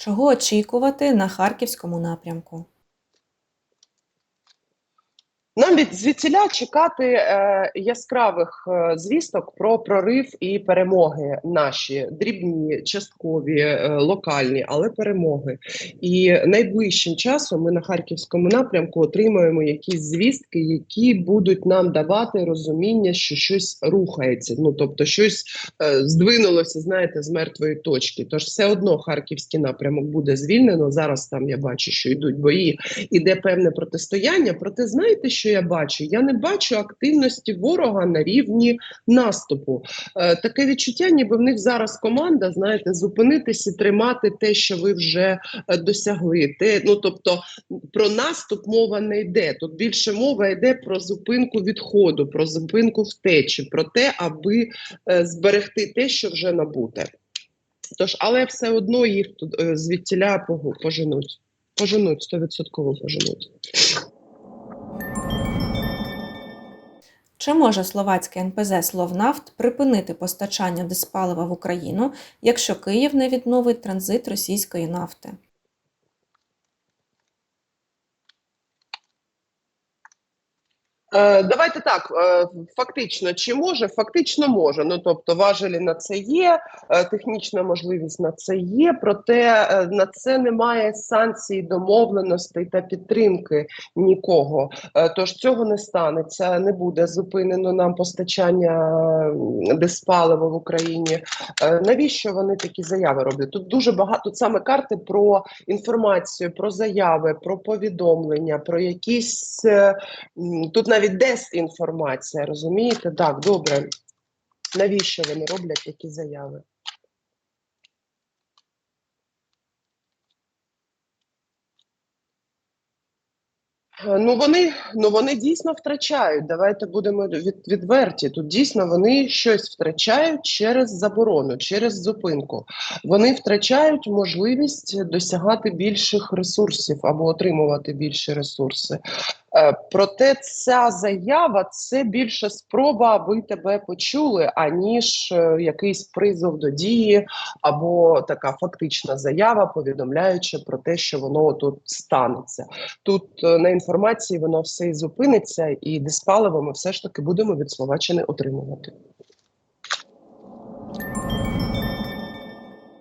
Чого очікувати на харківському напрямку? Нам від звідсіля чекати е, яскравих е, звісток про прорив і перемоги наші дрібні, часткові, е, локальні, але перемоги. І найближчим часом ми на харківському напрямку отримаємо якісь звістки, які будуть нам давати розуміння, що щось рухається. Ну тобто, щось е, здвинулося, знаєте, з мертвої точки. Тож все одно харківський напрямок буде звільнено. Зараз там я бачу, що йдуть бої, іде певне протистояння. Проте знаєте, що я бачу? Я не бачу активності ворога на рівні наступу. Е, таке відчуття, ніби в них зараз команда, знаєте, зупинитися, тримати те, що ви вже е, досягли. Те, ну тобто про наступ мова не йде. Тут більше мова йде про зупинку відходу, про зупинку втечі, про те, аби е, зберегти те, що вже набуте. Тож, але все одно їх тут е, звідтіля поженуть. Поженуть, стовідсотково поженуть. Чи може словацьке НПЗ «Словнафт» припинити постачання диспалива в Україну, якщо Київ не відновить транзит російської нафти? Давайте так. Е, фактично, чи може? Фактично може. Ну тобто, важелі на це є, е, технічна можливість на це є. Проте е, на це немає санкцій, домовленостей та підтримки нікого. Е, тож цього не станеться. Не буде зупинено нам постачання диспалива в Україні. Е, навіщо вони такі заяви роблять? Тут дуже багато тут саме карти про інформацію, про заяви, про повідомлення, про якісь. е, Тут навіть дезінформація, розумієте? Так, добре. Навіщо вони роблять такі заяви? Е, Ну вони, ну вони дійсно втрачають. Давайте будемо від, відверті. Тут дійсно вони щось втрачають через заборону, через зупинку. Вони втрачають можливість досягати більших ресурсів або отримувати більші ресурси. Е, Проте ця заява це більше спроба, аби тебе почули, аніж е, якийсь призов до дії або така фактична заява, повідомляючи про те, що воно тут станеться. Тут е, на інформації воно все і зупиниться, і диспаливо ми все ж таки будемо від Словаччини отримувати.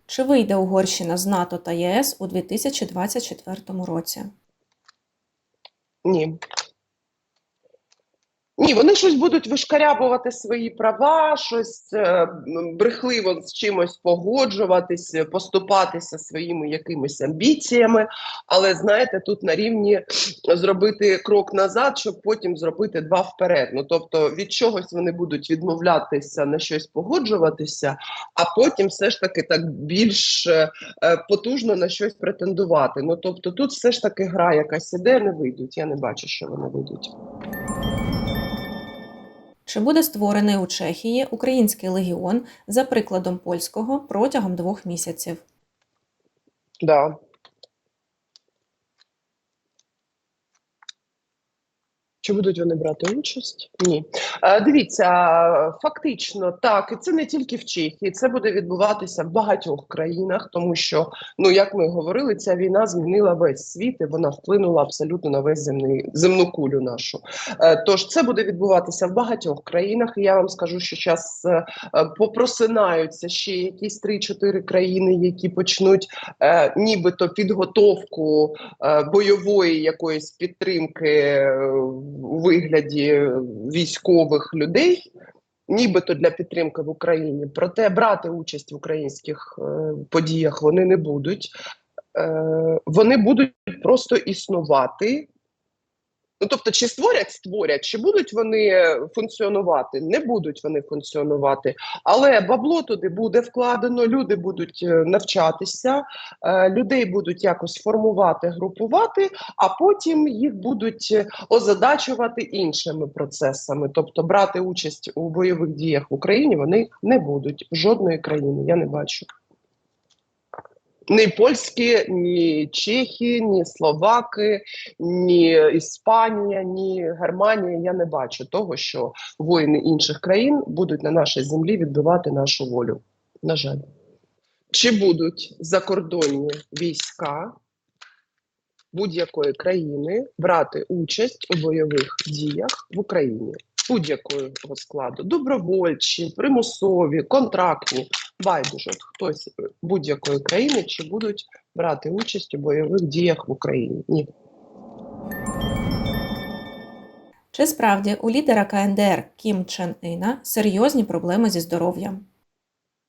Чи вийде Угорщина з НАТО та ЄС у 2024 році? Ні. Ні, вони щось будуть вишкарябувати свої права, щось е, брехливо з чимось погоджуватись, поступатися своїми якимись амбіціями. Але знаєте, тут на рівні зробити крок назад, щоб потім зробити два вперед. Ну тобто від чогось вони будуть відмовлятися на щось погоджуватися, а потім все ж таки так більш е, е, потужно на щось претендувати. Ну тобто, тут все ж таки гра якась іде, не вийдуть. Я не бачу, що вони вийдуть. Чи буде створений у Чехії український легіон за прикладом польського протягом двох місяців? Да. Чи будуть вони брати участь? Ні. Е, дивіться, фактично так, і це не тільки в Чехії, це буде відбуватися в багатьох країнах, тому що, ну як ми говорили, ця війна змінила весь світ і вона вплинула абсолютно на весь земний земну кулю нашу. Е, тож це буде відбуватися в багатьох країнах. І я вам скажу, що зараз е, попросинаються ще якісь 3-4 країни, які почнуть нібито підготовку бойової якоїсь підтримки у вигляді військових людей. Нібито для підтримки в Україні, проте брати участь в українських е, подіях вони не будуть. Е, вони будуть просто існувати. Ну, тобто, чи створять, створять, чи будуть вони функціонувати? Не будуть вони функціонувати, але бабло туди буде вкладено, люди будуть е, навчатися, е, людей будуть якось формувати, групувати, а потім їх будуть е, озадачувати іншими процесами. Тобто брати участь у бойових діях в Україні вони не будуть жодної країни. Я не бачу. Ні польські, ні чехи, ні словаки, ні Іспанія, ні Германія. Я не бачу того, що воїни інших країн будуть на нашій землі відбивати нашу волю. На жаль. Чи будуть закордонні війська будь-якої країни брати участь у бойових діях в Україні? Будь-якого складу, добровольчі, примусові, контрактні, байдуже, хтось будь-якої країни, чи будуть брати участь у бойових діях в Україні? Ні. Чи справді у лідера КНДР Кім Чен Іна серйозні проблеми зі здоров'ям?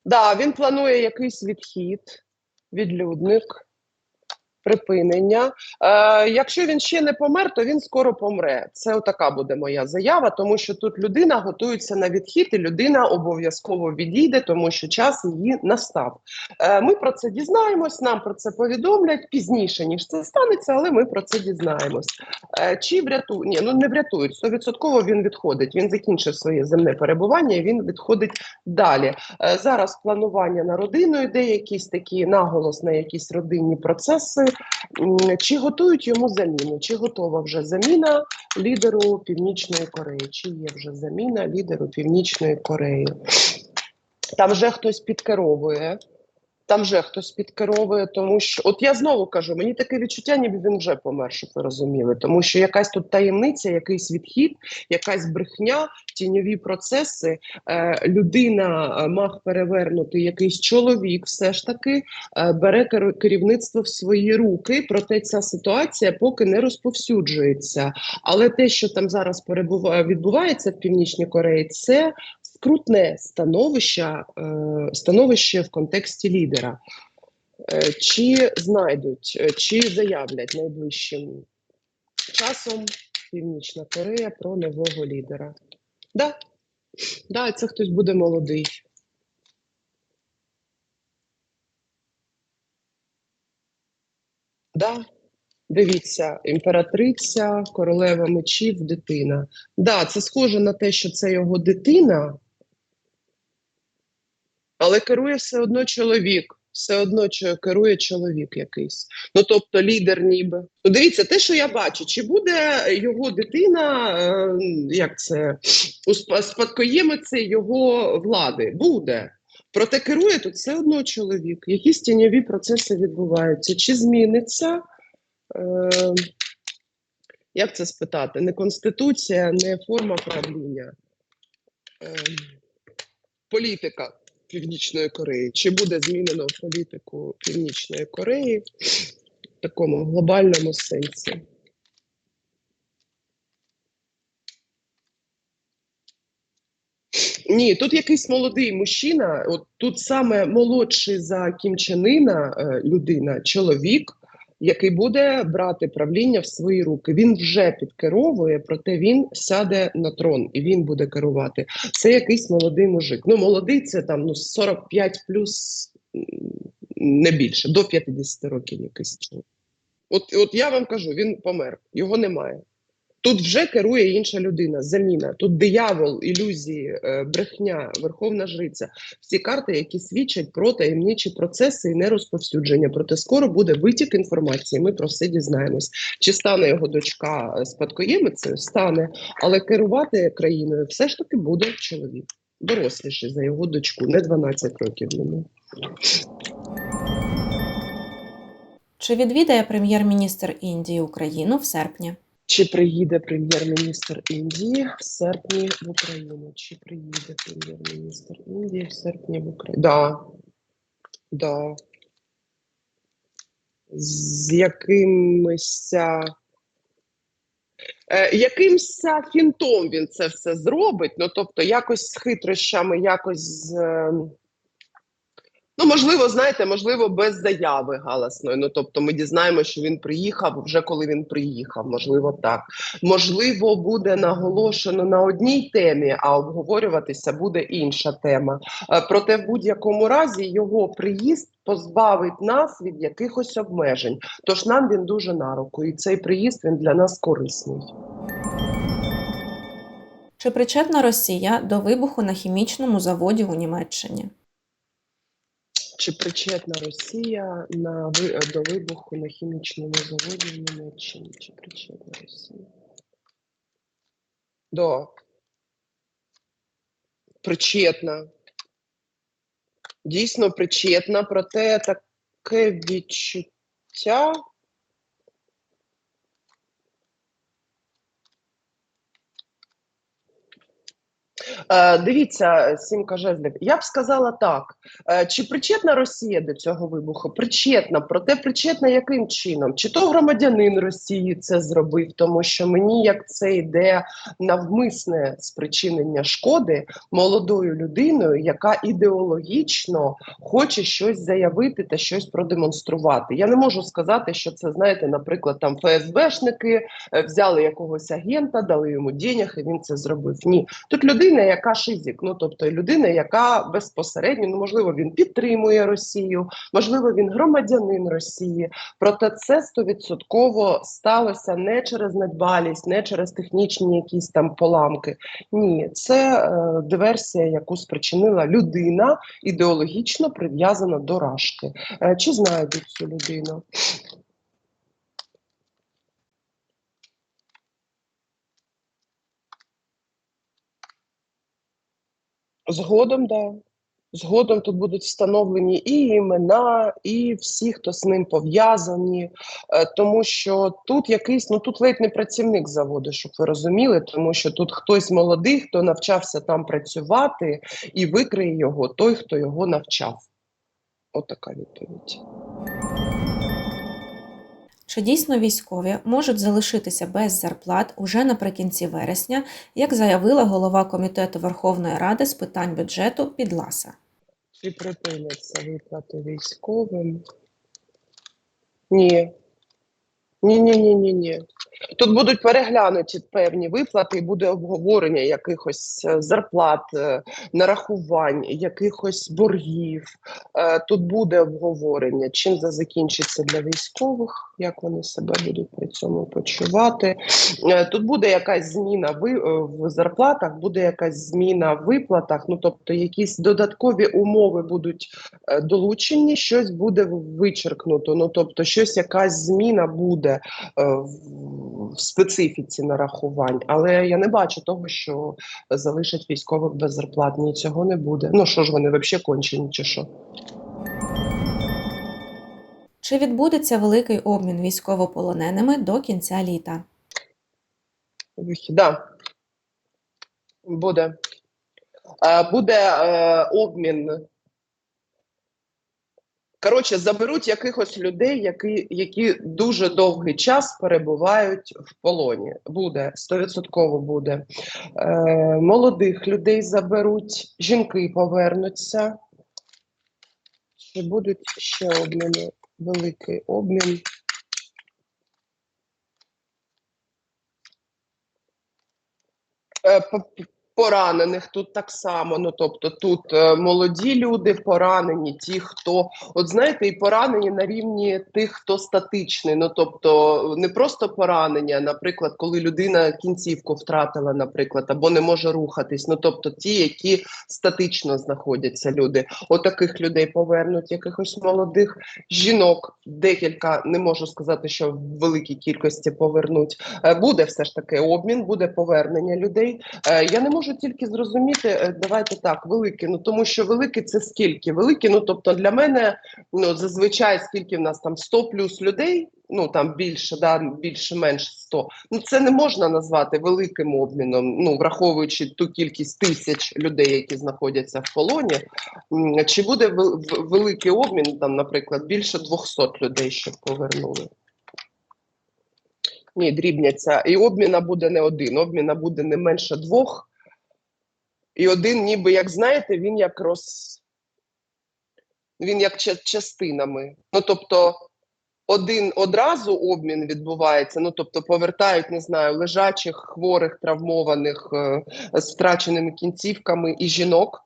Да, він планує якийсь відхід, відлюдник, припинення. Е, якщо він ще не помер, то він скоро помре. Це отака буде моя заява, тому що тут людина готується на відхід, і людина обов'язково відійде, тому що час її настав. Е, ми про це дізнаємось, нам про це повідомлять пізніше, ніж це станеться, але ми про це дізнаємось. Е, чи врятують? Ні, ну не врятують. Стовідсотково він відходить. Він закінчив своє земне перебування і він відходить далі. Е, Зараз планування на родину йде, якісь такі наголос на якісь родинні процеси. Чи готують йому заміну? Чи готова вже заміна лідеру Північної Кореї? Чи є вже заміна лідеру Північної Кореї? Там вже хтось підкеровує. Там вже хтось підкеровує, тому що от я знову кажу, мені таке відчуття, ніби він вже помер, щоб ви розуміли. Тому що якась тут таємниця, якийсь відхід, якась брехня, тіньові процеси. Е, людина е, маг перевернути, якийсь чоловік, все ж таки е, бере керівництво в свої руки. Проте ця ситуація поки не розповсюджується. Але те, що там зараз перебуває, відбувається в Північній Кореї, це скрутне становище, е, становище в контексті лідера. Е, Чи знайдуть, е, чи заявлять найближчим часом Північна Корея про нового лідера? Да. Да, це хтось буде молодий. Да. Дивіться, імператриця, королева мечів, дитина. Да, це схоже на те, що це його дитина, але керує все одно чоловік. Все одно керує чоловік якийсь. Ну тобто лідер ніби. Ну дивіться, те, що я бачу, чи буде його дитина, е, як це спадкоємицею його влади? Буде. Проте керує тут все одно чоловік. Якісь тіньові процеси відбуваються. Чи зміниться? Е, як це спитати? Не конституція, не форма правління. Е, політика Північної Кореї. Чи буде змінено політику Північної Кореї в такому глобальному сенсі? Ні, тут якийсь молодий мужчина, от тут саме молодший за Кім Чен Іна, е, людина, чоловік, який буде брати правління в свої руки. Він вже підкеровує, проте він сяде на трон і він буде керувати. Це якийсь молодий мужик. Ну, молодий це там ну 45 плюс не більше, до 50 років якийсь чоловік. От, от я вам кажу, він помер, його немає. Тут вже керує інша людина, заміна. Тут диявол, ілюзії, е, брехня, верховна жриця. Всі карти, які свідчать про таємничі процеси і нерозповсюдження. Проте скоро буде витік інформації. Ми про все дізнаємось. Чи стане його дочка е, спадкоємицею? Стане, але керувати країною все ж таки буде чоловік. Доросліший за його дочку, не 12 років йому. Чи відвідає прем'єр-міністр Індії Україну в серпні? Чи приїде прем'єр-міністр Індії в серпні в Україну? Чи приїде прем'єр-міністр Індії в серпні в Україну? Да. Да. З якимось. Е, якимсь фінтом він це все зробить. Ну, тобто, якось з хитрощами, якось з. е, Ну, можливо, знаєте, можливо, без заяви галасної. Ну, тобто, ми дізнаємося, що він приїхав вже коли він приїхав. Можливо, так. Можливо, буде наголошено на одній темі, а обговорюватися буде інша тема. Е, Проте, в будь-якому разі, його приїзд позбавить нас від якихось обмежень. Тож нам він дуже на руку, і цей приїзд він для нас корисний. Чи причетна Росія до вибуху на хімічному заводі у Німеччині? Чи причетна Росія на до вибуху на хімічному заводі в Німеччині? Чи причетна Росія? До. Причетна. дійсно причетна, проте таке відчуття. Е, дивіться, сімка жезлів. Я б сказала так: е, чи причетна Росія до цього вибуху? Причетна, проте причетна яким чином? Чи то громадянин Росії це зробив, тому що мені як це йде навмисне спричинення шкоди молодою людиною, яка ідеологічно хоче щось заявити та щось продемонструвати. Я не можу сказати, що це знаєте, наприклад, там ФСБшники е, взяли якогось агента, дали йому денег, і він це зробив. Ні, тут людина, яка шизик, ну тобто людина, яка безпосередньо, ну можливо, він підтримує Росію, можливо, він громадянин Росії. Проте це стовідсотково сталося не через недбалість, не через технічні якісь там поламки. Ні, це е, диверсія, яку спричинила людина, ідеологічно прив'язана до рашки. Е, чи знайдуть цю людину? Згодом, да. Згодом тут будуть встановлені і імена, і всі, хто з ним пов'язані, Е, тому що тут якийсь, ну тут ледь не працівник заводу, щоб ви розуміли, тому що тут хтось молодий, хто навчався там працювати, і викриє його той, хто його навчав. Отака відповідь. Чи дійсно військові можуть залишитися без зарплат уже наприкінці вересня, як заявила голова комітету Верховної Ради з питань бюджету Підласа? Чи припиняться виплати військовим? Ні. Ні, ні, ні, ні, ні. Тут будуть переглянуті певні виплати, і буде обговорення якихось е, зарплат, е, нарахувань, якихось боргів. Е, Тут буде обговорення, чим це закінчиться для військових, як вони себе будуть при цьому почувати. Тут буде якась зміна в зарплатах, буде якась зміна в виплатах. Ну тобто, якісь додаткові умови будуть долучені, щось буде вичеркнуто. Ну тобто, щось якась зміна буде в в специфіці нарахувань. Але я не бачу того, що залишать військових без зарплат. Ні, цього не буде. Ну що ж вони взагалі кончені, чи що? Чи відбудеться великий обмін військовополоненими до кінця літа? Да. Буде. Е, Буде е, обмін. Коротше, заберуть якихось людей, які, які дуже довгий час перебувають в полоні. Буде, стовідсотково буде. Е, молодих людей заберуть, жінки повернуться. Чи будуть ще обміни? Великий обмін. По- Поранених тут так само. Ну тобто, тут е, молоді люди поранені, ті, хто от знаєте, і поранені на рівні тих, хто статичний. Ну тобто, не просто поранення, наприклад, коли людина кінцівку втратила, наприклад, або не може рухатись. Ну тобто, ті, які статично знаходяться люди. Отаких людей повернуть, якихось молодих жінок. Декілька не можу сказати, що в великій кількості повернуть. Е, Буде все ж таки обмін, буде повернення людей. Е, Я не можу тільки зрозуміти, е, давайте так, великі. Ну тому що великі це скільки? Великі, ну тобто для мене ну зазвичай скільки в нас там 100 плюс людей. Ну там більше, да більше-менш 100. Ну це не можна назвати великим обміном. Ну враховуючи ту кількість тисяч людей, які знаходяться в полоні. Чи буде великий обмін, там, наприклад, більше 200 людей, щоб повернули? Ні, дрібняться. І обміна буде не один, обміна буде не менше двох. І один, ніби, як знаєте, він як роз. Він як частинами. Ну, тобто, один одразу обмін відбувається, ну тобто повертають, не знаю, лежачих, хворих, травмованих е, з втраченими кінцівками і жінок.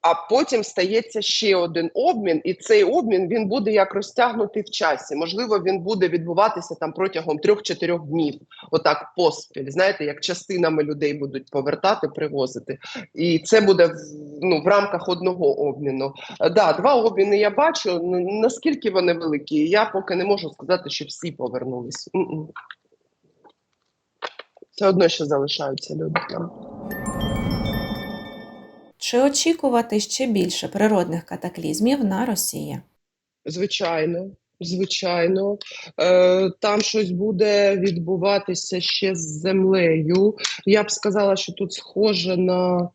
А потім стається ще один обмін, і цей обмін він буде як розтягнутий в часі. Можливо, він буде відбуватися там протягом трьох-чотирьох днів, отак поспіль. Знаєте, як частинами людей будуть повертати, привозити. І це буде ну, в рамках одного обміну. Да, два обміни я бачу. Наскільки вони великі, я поки не можу сказати, що всі повернулись. Все одно ще залишаються люди там. Чи очікувати ще більше природних катаклізмів на Росії? Звичайно, звичайно, е, там щось буде відбуватися ще з землею. Я б сказала, що тут схоже на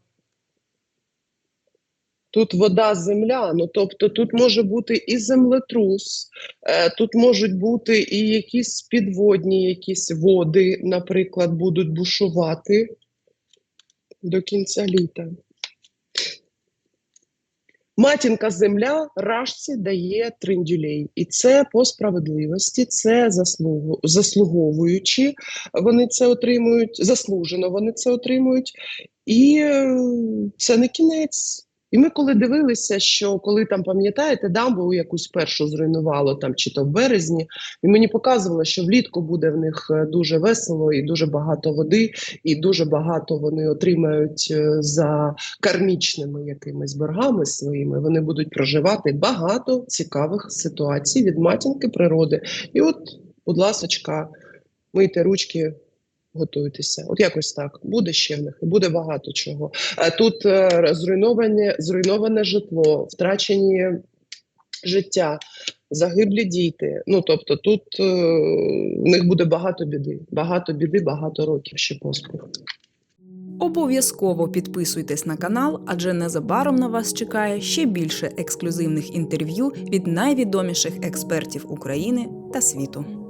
тут вода, земля. Ну тобто тут може бути і землетрус, е, тут можуть бути і якісь підводні, якісь води, наприклад, будуть бушувати до кінця літа. Матінка земля рашці дає триндюлей, і це по справедливості, це заслугу, заслуговуючи, вони це отримують, заслужено вони це отримують, і е, це не кінець. І ми коли дивилися, що коли там пам'ятаєте, дамбу якусь першу зруйнувало там чи то в березні, і мені показувало, що влітку буде в них е, дуже весело і дуже багато води, і дуже багато вони отримають е, за кармічними якимись боргами своїми, вони будуть проживати багато цікавих ситуацій від матінки природи. І от, будь ласочка, мийте ручки, готуйтеся. От якось так. Буде ще в них, буде багато чого. Тут е, зруйноване, зруйноване житло, втрачені життя. Загиблі діти. Ну тобто, тут е, в них буде багато біди, багато біди, багато років ще поспіль. Обов'язково підписуйтесь на канал, адже незабаром на вас чекає ще більше ексклюзивних інтерв'ю від найвідоміших експертів України та світу.